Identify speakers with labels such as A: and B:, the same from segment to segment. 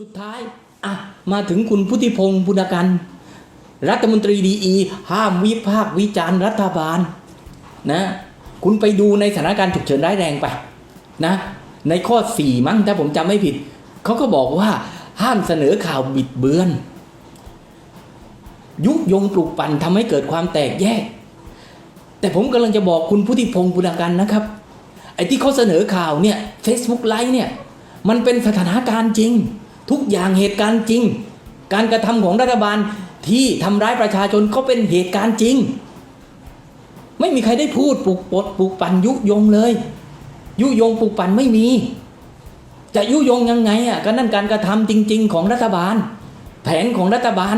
A: สุดท้ายอะมาถึงคุณพุทธิพงศ์ปุณกันรัฐมนตรีดีอีห้ามวิพากษ์วิจารณ์รัฐบาลนะคุณไปดูในสถานการณ์ฉุกเฉินร้ายแรงไปนะในข้อ 4 มั้งถ้าผมจำไม่ผิด เขาก็บอกว่าห้ามเสนอข่าวบิดเบือน ยุยงปลุกปั่นทำให้เกิดความแตกแยก แต่ผมกำลังจะบอกคุณพุทธิพงศ์ปุณกันนะครับไอ้ที่เขาเสนอข่าวเนี่ย Facebook ไลฟ์เนี่ยมันเป็นสถานการณ์จริง ทุกอย่างเหตุการณ์จริง การกระทำของรัฐบาลที่ทำร้ายประชาชนก็เป็นเหตุการณ์จริง ไม่มีใครได้พูดปลุกปดปลุกปั่นยุยงเลย ยุยงปลุกปั่นไม่มี จะยุยงยังไงอะก็นั่นการกระทำจริง ๆ ของรัฐบาล แผนของรัฐบาล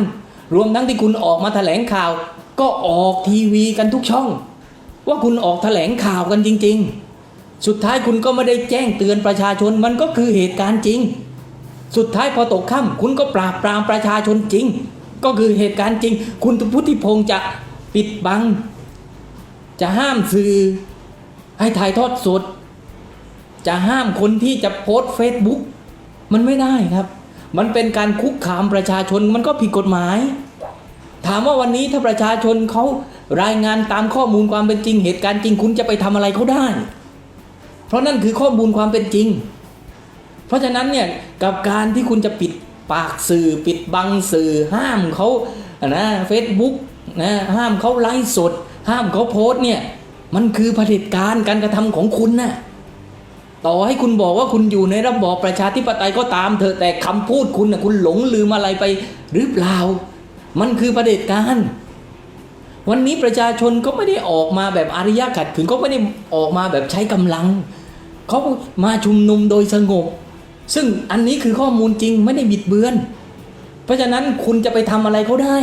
A: รวมทั้งที่คุณออกมาแถลงข่าว ก็ออกทีวีกันทุกช่อง ว่าคุณออกแถลงข่าวกันจริง ๆ สุดท้ายคุณก็ไม่ได้แจ้งเตือนประชาชนมันก็คือเหตุการณ์จริง สุดท้ายพอตกค่ำคุณก็ปราบปรามประชาชนจริง ก็คือเหตุการณ์จริง คุณพุทธิพงศ์จะปิดบัง จะห้ามสื่อให้ถ่ายทอดสด จะห้ามคนที่จะโพสเฟซบุ๊กมันไม่ได้ครับ มันเป็นการคุกคามประชาชนมันก็ผิดกฎหมาย ถามว่าวันนี้ถ้าประชาชนเขารายงานตามข้อมูลความเป็นจริง เหตุการณ์จริงคุณจะไปทำอะไรเขาได้ เพราะนั่นคือข้อมูลความเป็นจริง เพราะฉะนั้นเนี่ยกับการที่คุณจะปิดปากสื่อปิดบังสื่อ ห้ามเขานะเฟซบุ๊กนะห้ามเขาไลฟ์สด ห้ามเขาโพสต์เนี่ยมันคือเผด็จการการกระทำของคุณน่ะต่อให้คุณบอกว่าคุณอยู่ในระบอบประชาธิปไตยก็ตามเถอะแต่คำพูดคุณน่ะคุณหลงลืมอะไรไปหรือเปล่า มันคือเด็จการ วันนี้ประชาชนก็ไม่ได้ออกมาแบบอารยะขัดขืนก็ไม่ได้ออกมาแบบใช้กำลังเขามาชุมนุมโดยสงบ ซึ่งอันนี้คือข้อมูลจริงไม่ได้บิดเบือน เพราะฉะนั้นคุณจะไปทำอะไรเขาได้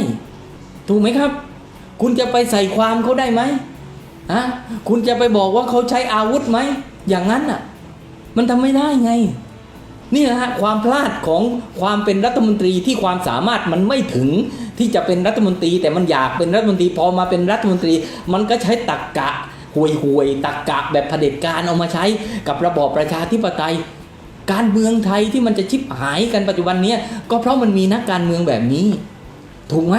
A: ถูกไหมครับ คุณจะไปใส่ความเขาได้ไหมฮะคุณจะไปบอกว่าเขาใช้อาวุธไหม อย่างนั้นอะ มันทำไม่ได้ไง นี่นะฮะความพลาดของความเป็นรัฐมนตรีที่ความสามารถมันไม่ถึงที่จะเป็นรัฐมนตรี แต่มันอยากเป็นรัฐมนตรีพอมาเป็นรัฐมนตรี มันก็ใช้ตักกะห่วยห่วยตักกะแบบเผด็จการเอามาใช้กับระบอบประชาธิปไตย การเมืองไทยที่มันจะชิบหายกันปัจจุบันเนี้ยก็เพราะมันมีนักการเมืองแบบนี้ ถูกไหม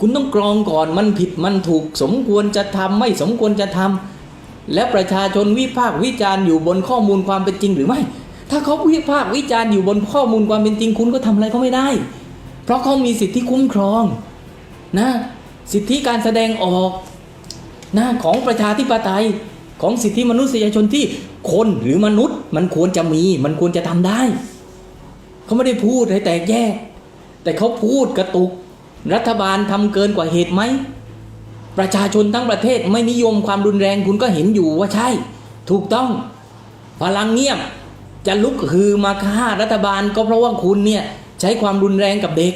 A: คุณต้องกรองก่อนมันผิดมันถูกสมควรจะทำไม่สมควรจะทำและประชาชนวิพากษ์วิจารณ์อยู่บนข้อมูลความเป็นจริงหรือไม่ ถ้าเขาวิพากษ์วิจารณ์อยู่บนข้อมูลความเป็นจริง คุณก็ทำอะไรเขาไม่ได้ เพราะเขามีสิทธิคุ้มครองนะสิทธิการแสดงออกนะของประชาธิปไตย ของสิทธิมนุษยชนที่คนหรือมนุษย์มันควรจะมีมันควรจะทำได้ เขาไม่ได้พูดให้แตกแยก แต่เขาพูดกระตุก รัฐบาลทำเกินกว่าเหตุไหม ประชาชนทั้งประเทศไม่นิยมความรุนแรงคุณก็เห็นอยู่ว่าใช่ ถูกต้อง พลังเงียบจะลุกฮือมาฆ่ารัฐบาลก็เพราะว่าคุณเนี่ยใช้ความรุนแรงกับเด็ก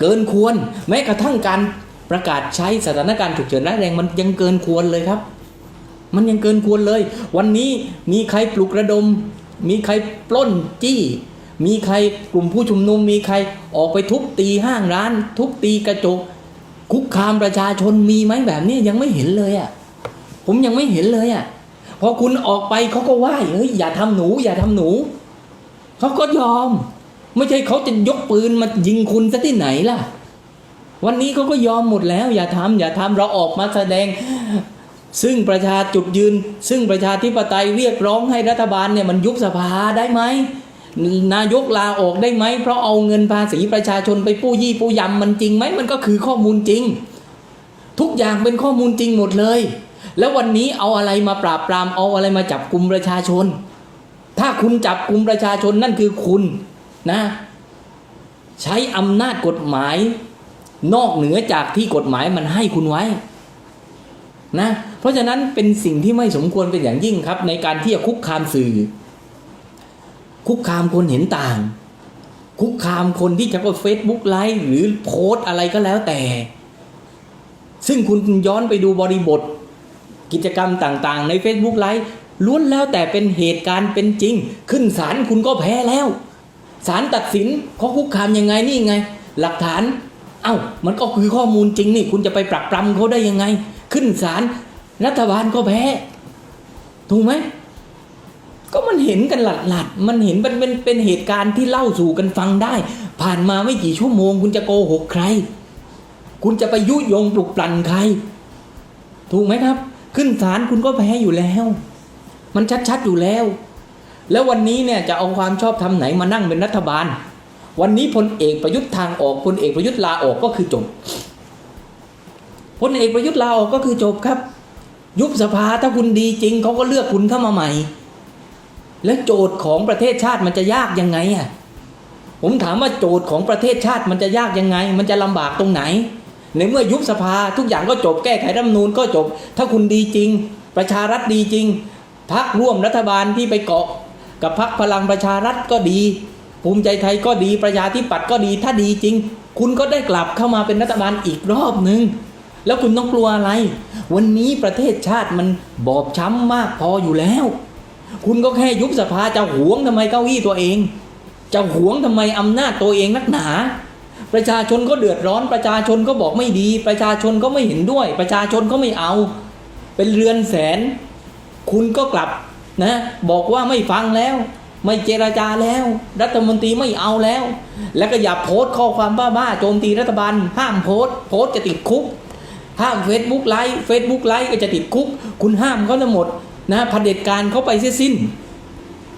A: เกินควร แม้กระทั่งการประกาศใช้สถานการณ์ฉุกเฉินร้ายแรงมันยังเกินควรเลยครับ มันยังเกินควรเลย วันนี้มีใครปลุกระดม มีใครปล้นจี้ มีใครกลุ่มผู้ชุมนุม มีใครออกไปทุบตีห้างร้าน ทุบตีกระจก คุกคามประชาชนมีไหมแบบนี้ยังไม่เห็นเลยอะ่ะผมยังไม่เห็นเลยอะ่ะพอคุณออกไปเขาก็ไหว้เฮ้ยอย่าทำหนู อย่าทำหนูเขาก็ยอม ไม่ใช่เขาจะยกปืนมายิงคุณซะที่ไหนล่ะ วันนี้เขาก็ยอมหมดแล้ว อย่าทำอย่าทำเราออกมาแสดง ซึ่งประชาจุดยืน ซึ่งประชาธิปไตยเรียกร้องให้รัฐบาลเนี่ยมันยุบสภาได้ไหมนายกลาออกได้ไหม เพราะเอาเงินภาษีประชาชนไปปู้ยี่ปู้ยำมันจริงไหมมันก็คือข้อมูลจริง ทุกอย่างเป็นข้อมูลจริงหมดเลย แล้ววันนี้เอาอะไรมาปราบปรามเอาอะไรมาจับกลุ่มประชาชน ถ้าคุณจับกลุ่มประชาชนนั่นคือคุณนะ ใช้อำนาจกฎหมาย นอกเหนือจากที่กฎหมายมันให้คุณไว้ นะเพราะฉะนั้นเป็นสิ่งที่ไม่สมควรเป็นอย่างยิ่งครับ ในการที่จะคุกคามสื่อ คุกคามคนเห็นต่าง คุกคามคนที่จะก็เฟซบุ๊กไลฟ์หรือโพสอะไรก็แล้วแต่ ซึ่งคุณย้อนไปดูบริบท กิจกรรมต่างๆ ใน Facebook ไลฟ์ล้วนแล้วแต่เป็นเหตุการณ์เป็นจริง ขึ้นศาลคุณก็แพ้แล้วศาลตัดสินเขาคุกคามยังไงนี่ไง หลักฐาน เอ้ามันก็คือข้อมูลจริงนี่ คุณจะไปปรักปรำเขาได้ยังไง ขึ้นศาลรัฐบาลก็แพ้ ถูกไหม ก็มันเห็นกันหลัดหลัดมันเห็นเป็นเป็นเป็นเหตุการณ์ที่เล่าสู่กันฟังได้ ผ่านมาไม่กี่ชั่วโมง คุณจะโกหกใคร คุณจะไปยุยงปลุกปลั่นใคร ถูกไหมครับ ขึ้นศาลคุณก็แพ้อยู่แล้ว มันชัดๆอยู่แล้ว แล้ววันนี้เนี่ยจะเอาความชอบทำไหนมานั่งเป็นรัฐบาล วันนี้พลเอกประยุทธ์ทางออกพลเอกประยุทธ์ลาออกก็คือจบ พลเอกประยุทธ์ลาออกก็คือจบครับ ยุบสภาถ้าคุณดีจริงเขาก็เลือกคุณเข้ามาใหม่ แล้วโจทย์ของประเทศชาติมันจะยากยังไงอะผมถามว่าโจทย์ของประเทศชาติมันจะยากยังไง มันจะลำบากตรงไหน ในเมื่อยุบสภาทุกอย่างก็จบแก้ไขรัฐมนูญก็จบ ถ้าคุณดีจริง ประชารัฐดีจริงพักร่วมรัฐบาลที่ไปเกาะ กับพักพลังประชารัฐก็ดี ภูมิใจไทยก็ดีประชาธิปัตย์ก็ดีถ้าดีจริง คุณก็ได้กลับเข้ามาเป็นรัฐบาลอีกรอบหนึ่ง แล้วคุณต้องกลัวอะไร วันนี้ประเทศชาติมันบอบช้ำมากพออยู่แล้ว คุณก็แค่ยุบสภาจะหวงทำไมเก้าอี้ตัวเอง จะหวงทำไมอำนาจตัวเองนักหนา ประชาชนก็เดือดร้อน ประชาชนก็บอกไม่ดี ประชาชนก็ไม่เห็นด้วย ประชาชนก็ไม่เอา เป็นเรือนแสน คุณก็กลับนะบอกว่าไม่ฟังแล้ว ไม่เจราจาแล้ว รัฐมนตรีไม่เอาแล้ว แล้วก็อย่าโพสต์ข้อความบ้าๆโจมตีรัฐบาลห้ามโพสต์โพสต์จะติดคุก ห้ามเฟซบุ๊กไลฟ์เฟซบุ๊กไลฟ์ก็จะติดคุก คุณห้ามเขาทั้งหมดนะเผด็จการเขาไปเสียสิ้น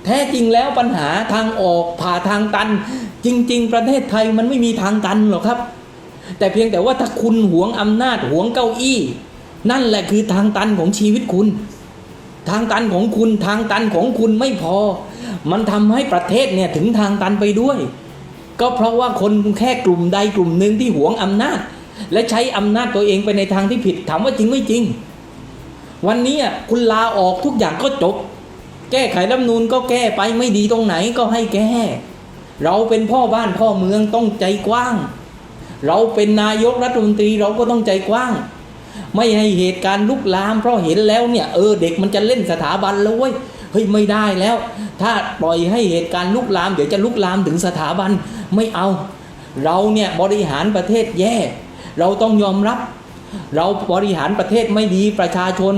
A: แท้จริงแล้วปัญหาทางออกผ่าทางตัน จริง ๆ ประเทศไทยมันไม่มีทางตันหรอกครับ แต่เพียงแต่ว่าถ้าคุณหวงอำนาจหวงเก้าอี้ นั่นแหละคือทางตันของชีวิตคุณ ทางตันของคุณทางตันของคุณไม่พอ มันทำให้ประเทศเนี่ยถึงทางตันไปด้วย ก็เพราะว่าคนแค่กลุ่มใดกลุ่มหนึ่งที่หวงอำนาจ และใช้อำนาจตัวเองไปในทางที่ผิดถามว่าจริงไม่จริง วันนี้คุณลาออกทุกอย่างก็จบ แก้ไขรัฐมนูนก็แก้ไปไม่ดีตรงไหนก็ให้แก้ เราเป็นพ่อบ้านพ่อเมืองต้องใจกว้าง เราเป็นนายกรัฐมนตรีเราก็ต้องใจกว้าง ไม่ให้เหตุการณ์ลุกลาม เพราะเห็นแล้วเนี่ยเออเด็กมันจะเล่นสถาบันแล้วเว้ยเฮ้ยไม่ได้แล้ว ถ้าปล่อยให้เหตุการณ์ลุกลาม เดี๋ยวจะลุกลามถึงสถาบันไม่เอา เราเนี่ยบริหารประเทศแย่ เราต้องยอมรับ เราบริหารประเทศไม่ดีประชาชน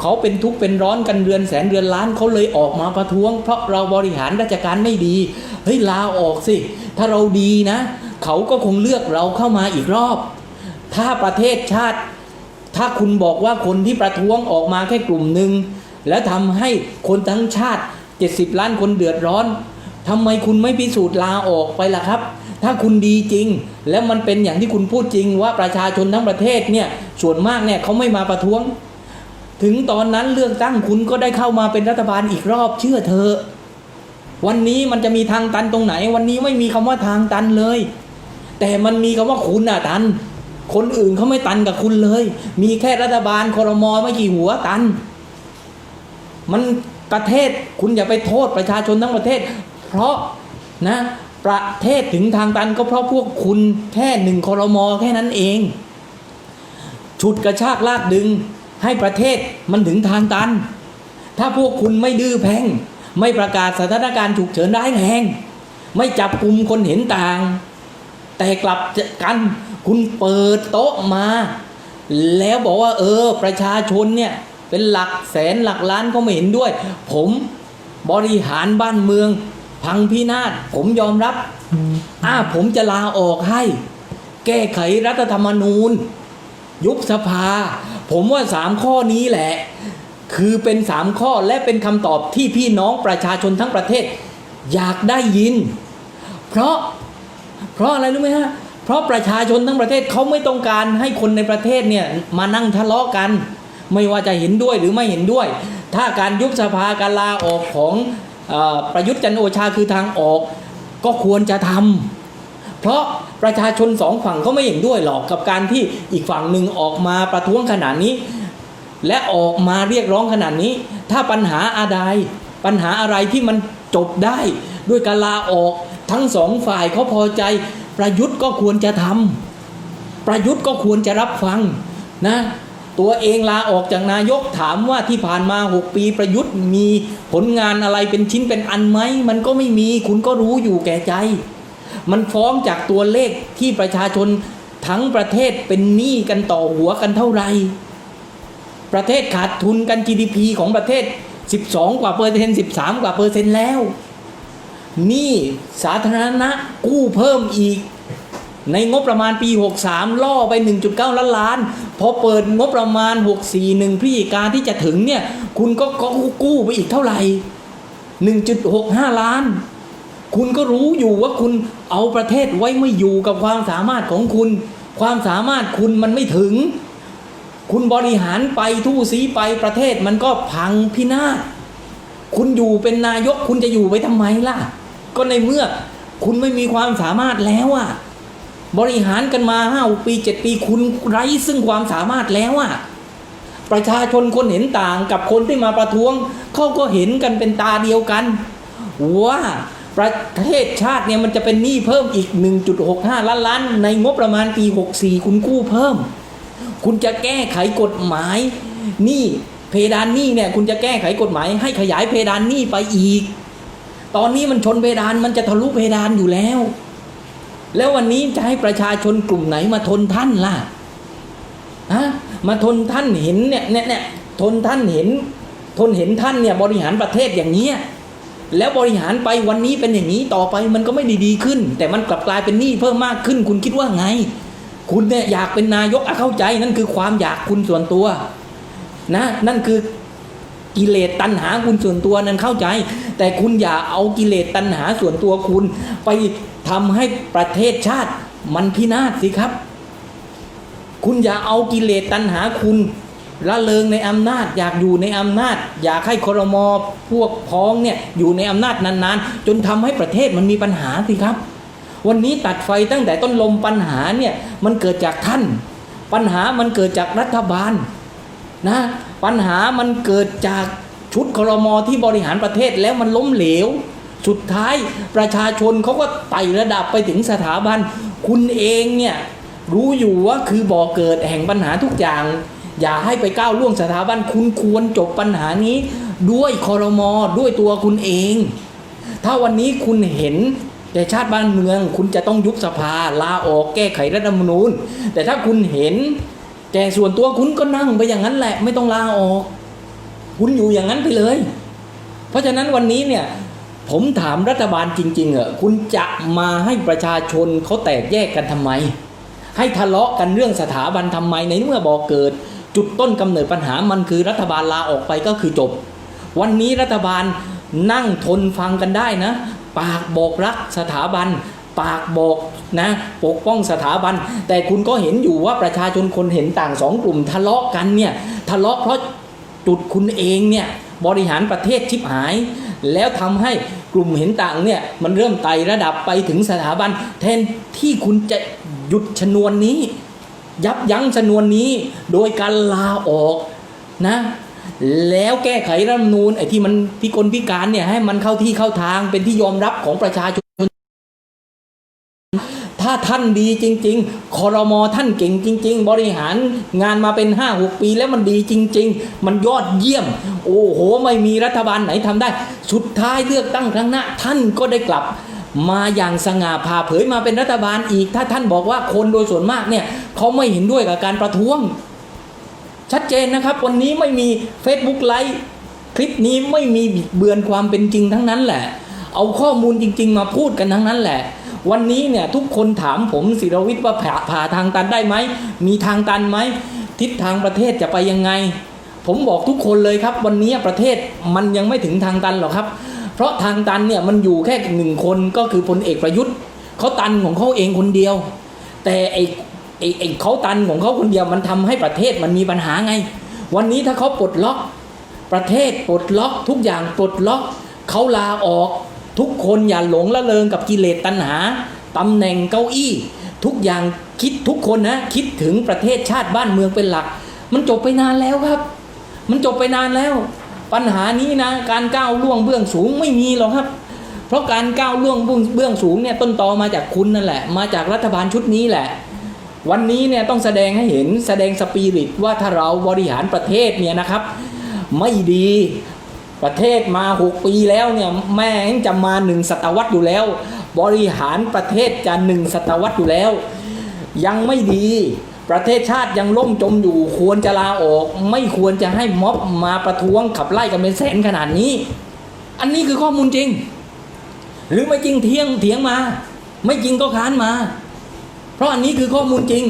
A: เขาเป็นทุกข์เป็นร้อนกันเรือนแสนเรือนล้านเขาเลยออกมาประท้วง เพราะเราบริหารราชการไม่ดีเฮ้ยลาออกสิ ถ้าเราดีนะ เขาก็คงเลือกเราเข้ามาอีกรอบ ถ้าประเทศชาติ ถ้าคุณบอกว่าคนที่ประท้วงออกมาแค่กลุ่มหนึ่งแล้วทำให้คนทั้งชาติ 70 ล้านคนเดือดร้อนทำไมคุณไม่พิสูจน์ลาออกไปล่ะครับ ถ้าคุณดีจริง แล้วมันเป็นอย่างที่คุณพูดจริงว่าประชาชนทั้งประเทศเนี่ยส่วนมากเนี่ยเขาไม่มาประท้วง ถึงตอนนั้นเลือกตั้งคุณก็ได้เข้ามาเป็นรัฐบาลอีกรอบเชื่อเถอวันนี้มันจะมีทางตันตรงไหน วันนี้ไม่มีคำว่าทางตันเลย แต่มันมีคำว่าคุณอะตัน คนอื่นเขาไม่ตันกับคุณเลย มีแค่รัฐบาลคอรมอไม่กี่หัวตัน มันประเทศคุณอย่าไปโทษประชาชนทั้งประเทศ เพราะนะ ประเทศถึงทางตันก็เพราะพวกคุณแค่หนึ่งคอรมอแค่นั้นเอง ฉุดกระชากลากดึงให้ประเทศมันถึงทางตัน ถ้าพวกคุณไม่ดื้อแพงไม่ประกาศสถานการณ์ฉุกเฉินร้ายแรงไม่จับกลุ่มคนเห็นต่าง แต่กลับกันคุณเปิดโต๊ะมา แล้วบอกว่า เออ ประชาชนเนี่ย เป็นหลักแสนหลักล้านก็ไม่เห็นด้วย ผมบริหารบ้านเมือง พังพินาศผมยอมรับอ้าผมจะลาออกให้ แก้ไขรัฐธรรมนูญ ยุบสภา ผมว่าสามข้อนี้แหละ คือเป็นสามข้อและเป็นคำตอบที่พี่น้องประชาชนทั้งประเทศ อยากได้ยิน เพราะ เพราะอะไรรู้ไหมฮะเพราะประชาชนทั้งประเทศเขาไม่ต้องการให้คนในประเทศเนี่ยมานั่งทะเลาะกัน ไม่ว่าจะเห็นด้วยหรือไม่เห็นด้วย ถ้าการยุบสภาการลาออกของ ประยุทธ์จันโอชาคือทางออก ก็ควรจะทำเพราะประชาชนสองฝั่งเขาไม่เห็นด้วยหรอกกับการที่อีกฝั่งหนึ่งออกมาประท้วงขนาดนี้ และออกมาเรียกร้องขนาดนี้ ถ้าปัญหาอะไรปัญหาอะไรที่มันจบได้ ด้วยการลาออกทั้งสองฝ่ายเขาพอใจประยุทธ์ก็ควรจะทำประยุทธ์ก็ควรจะรับฟังนะ ตัวเองลาออกจากนายกถามว่าที่ผ่านมา 6 ปีประยุทธ์มีผลงานอะไรเป็นชิ้นเป็นอันไหม มันก็ไม่มีคุณก็รู้อยู่แก่ใจ มันฟ้องจากตัวเลขที่ประชาชนทั้งประเทศเป็นหนี้กันต่อหัวกันเท่าไหร่ ประเทศขาดทุนกัน GDP ของประเทศ 12 กว่าเปอร์เซ็นต์13 กว่าเปอร์เซ็นต์แล้วหนี่สาธารณะกู้เพิ่มอีก ในงบประมาณปี 63 ล่อไป 1.9 ล้านล้าน พอเปิดงบประมาณ 64 1พฤศจิกาที่จะถึงเนี่ย คุณก็ก,กู้ไปอีกเท่าไหร่ 1.65 ล้าน คุณก็รู้อยู่ว่าคุณเอาประเทศไว้ไม่อยู่กับความสามารถของคุณ ความสามารถคุณมันไม่ถึง คุณบริหารไปทู่ซีไปประเทศมันก็พังพินาศ คุณอยู่เป็นนายกคุณจะอยู่ไปทำไมล่ะ ก็ในเมื่อคุณไม่มีความสามารถแล้วอะ บริหารกันมาห้าปีเจ็ดปีคุณไร้ซึ่งความสามารถแล้วอะประชาชนคนเห็นต่างกับคนที่มาประท้วงเขาก็เห็นกันเป็นตาเดียวกันว่าประเทศชาติเนี่ยมันจะเป็นหนี้เพิ่มอีก 1.65 ล้านล้าน ในงบประมาณปี 64 คุณกู้เพิ่ม คุณจะแก้ไขกฎหมายหนี้เพดานหนี้เนี่ยคุณจะแก้ไขกฎหมาย ให้ขยายเพดานหนี้ไปอีก ตอนนี้มันชนเพดานมันจะทะลุเพดานอยู่แล้ว แล้ววันนี้จะให้ประชาชนกลุ่มไหนมาทนท่านล่ะฮะมาทนท่านเห็นเนี่ยเนี่ยเนี่ยทนท่านเห็น ทนเห็นท่านเนี่ยบริหารประเทศอย่างเนี้ยแล้วบริหารไปวันนี้เป็นอย่างนี้ต่อไปมันก็ไม่ดีดีขึ้น แต่มันกลับกลายเป็นหนี้เพิ่มมากขึ้น คุณคิดว่าไง คุณเนี่ยอยากเป็นนายกเข้าใจนั่นคือความอยากคุณส่วนตัวนะนั่นคือกิเลสตัณหาคุณส่วนตัวนั้นเข้าใจ แต่คุณอย่าเอากิเลสตัณหาส่วนตัวคุณ ไป ทำให้ประเทศชาติมันพินาศสิครับ คุณอย่าเอากิเลสตัณหาคุณละเลงในอำนาจ อยากอยู่ในอำนาจ อยากให้ครมพวกพ้องเนี่ยอยู่ในอำนาจนานๆ จนทำให้ประเทศมันมีปัญหาสิครับ วันนี้ตัดไฟตั้งแต่ต้นลมปัญหาเนี่ยมันเกิดจากท่าน ปัญหามันเกิดจากรัฐบาลนะปัญหามันเกิดจากชุดครมที่บริหารประเทศแล้วมันล้มเหลว สุดท้ายประชาชนเขาก็ไต่ระดับไปถึงสถาบัน คุณเองเนี่ยรู้อยู่ว่าคือบ่อเกิดแห่งปัญหาทุกอย่าง อย่าให้ไปก้าวล่วงสถาบันคุณควรจบปัญหานี้ ด้วยคอรมอด้วยตัวคุณเอง ถ้าวันนี้คุณเห็นแต่ชาติบ้านเมือง คุณจะต้องยุบสภาลาออกแก้ไขรัฐธรรมนูญ แต่ถ้าคุณเห็น แต่ส่วนตัวคุณก็นั่งไปอย่างนั้นแหละ ไม่ต้องลาออก คุณอยู่อย่างนั้นไปเลย เพราะฉะนั้นวันนี้เนี่ย ผมถามรัฐบาลจริงๆเหรอคุณจะมาให้ประชาชนเขาแตกแยกกันทำไม ให้ทะเลาะกันเรื่องสถาบันทำไมในเมื่อบอกเกิด จุดต้นกำเนิดปัญหามันคือรัฐบาลลาออกไปก็คือจบ วันนี้รัฐบาลนั่งทนฟังกันได้นะ ปากบอกรักสถาบัน ปากบอกนะ ปกป้องสถาบัน แต่คุณก็เห็นอยู่ว่าประชาชนคนเห็นต่างสองกลุ่ม ทะเลาะกันเนี่ยทะเลาะเพราะจุดคุณเองเนี่ยบริหารประเทศชิบหาย แล้วทำให้กลุ่มเห็นต่างเนี่ยมันเริ่มไต่ระดับไปถึงสถาบัน แทนที่คุณจะหยุดชนวนนี้ ยับยั้งชนวนนี้ โดยการลาออกนะแล้วแก้ไขรัฐมนูลไอ้ที่มันพิกลพิการเนี่ยให้มันเข้าที่เข้าทางเป็นที่ยอมรับของประชาชนาท่านดีจริง ๆ คอรมอท่านเก่งจริง ๆ บริหารงานมาเป็น 5 6 ปีแล้วมันดีจริง ๆ มันยอดเยี่ยม โอ้โห ไม่มีรัฐบาลไหนทำได้ สุดท้ายเลือกตั้งครั้งหน้าท่านก็ได้กลับมาอย่างสง่าผ่าเผยมาเป็นรัฐบาลอีก ถ้าท่านบอกว่าคนโดยส่วนมากเนี่ยเขาไม่เห็นด้วยกับการประท้วง ชัดเจนนะครับ วันนี้ไม่มี Facebook ไลฟ์คลิปนี้ไม่มีบิดเบือนความเป็นจริงทั้งนั้นแหละ เอาข้อมูลจริง ๆ มาพูดกันทั้งนั้นแหละ วันนี้เนี่ยทุกคนถามผมศิรวิทย์ว่าผ่าผ่าทางตันได้ไหม มีทางตันไหม ทิศทางประเทศจะไปยังไง ผมบอกทุกคนเลยครับ วันนี้ประเทศมันยังไม่ถึงทางตันหรอกครับ เพราะทางตันเนี่ยมันอยู่แค่หนึ่งคนก็คือพลเอกประยุทธ์เขาตันของเขาเองคนเดียว แต่ไอ้ไอ้ไอ้เขาตันของเขาคนเดียวมันทำให้ประเทศมันมีปัญหาไง วันนี้ถ้าเขาปลดล็อกประเทศปลดล็อกทุกอย่างปลดล็อกเขาลาออก ทุกคนอย่าหลงละเลงกับกิเลสตัณหาตำแหน่งเก้าอี้ ทุกอย่างคิดทุกคนนะคิดถึงประเทศชาติบ้านเมืองเป็นหลัก มันจบไปนานแล้วครับ มันจบไปนานแล้ว ปัญหานี้นะการก้าวล่วงเบื้องสูงไม่มีหรอกครับ เพราะการก้าวล่วงเบื้องเบื้องสูงเนี่ยต้นตอมาจากคุณนั่นแหละ มาจากรัฐบาลชุดนี้แหละ วันนี้เนี่ยต้องแสดงให้เห็นแสดงสปิริตว่าถ้าเราบริหารประเทศเนี่ยนะครับ ไม่ดี ประเทศมาหกปีแล้วเนี่ยแม่งจะมาหนึ่งศตวรรษอยู่แล้ว บริหารประเทศจะหนึ่งศตวรรษอยู่แล้ว ยังไม่ดีประเทศชาติยังล่มจมอยู่ควรจะลาออก ไม่ควรจะให้ม็อบมาประท้วงขับไล่กันเป็นแสนขนาดนี้ อันนี้คือข้อมูลจริง หรือไม่จริงเที่ยงเถียงมา ไม่จริงก็ค้านมา เพราะอันนี้คือข้อมูลจริง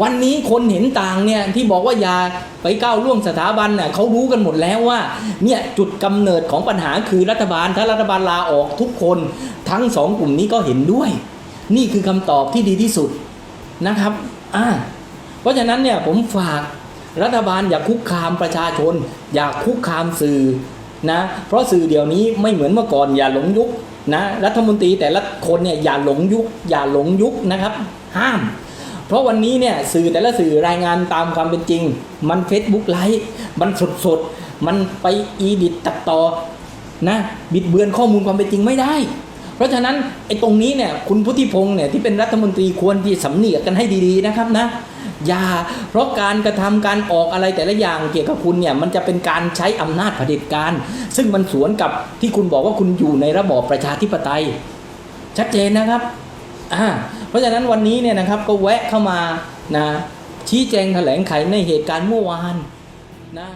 A: วันนี้คนเห็นต่างเนี่ยที่บอกว่าอย่าไปก้าวล่วงสถาบันน่ะเขารู้กันหมดแล้วว่าเนี่ยจุดกำเนิดของปัญหาคือรัฐบาลถ้ารัฐบาลลาออกทุกคนทั้งสองกลุ่มนี้ก็เห็นด้วย นี่คือคำตอบที่ดีที่สุดนะครับอ่าเพราะฉะนั้นเนี่ยผมฝากรัฐบาลอย่าคุกคามประชาชน อย่าคุกคามสื่อนะเพราะสื่อเดี๋ยวนี้ไม่เหมือนเมื่อก่อนอย่าหลงยุคนะรัฐมนตรีแต่ละคนเนี่ยอย่าหลงยุคอย่าหลงยุคนะครับ ห้าม เพราะวันนี้เนี่ยสื่อแต่ละสื่อรายงานตามความเป็นจริง มัน Facebook ไลฟ์มันสดสดมันไปอีดิตตัดต่อนะบิดเบือนข้อมูลความเป็นจริงไม่ได้ เพราะฉะนั้นไอ้ตรงนี้เนี่ยคุณพุทธิพงศ์เนี่ยที่เป็นรัฐมนตรีควรที่สำเนียกกันให้ดีๆนะครับนะอย่าเพราะการกระทำการออกอะไรแต่ละอย่างเกี่ยวกับคุณเนี่ยมันจะเป็นการใช้อำนาจเผด็จการ ซึ่งมันสวนกับที่คุณบอกว่าคุณอยู่ในระบอบประชาธิปไตย ชัดเจนนะครับอ่า เพราะฉะนั้นวันนี้เนี่ยนะครับก็แวะเข้ามานะชี้แจงแถลงไขในเหตุการณ์เมื่อวานนะ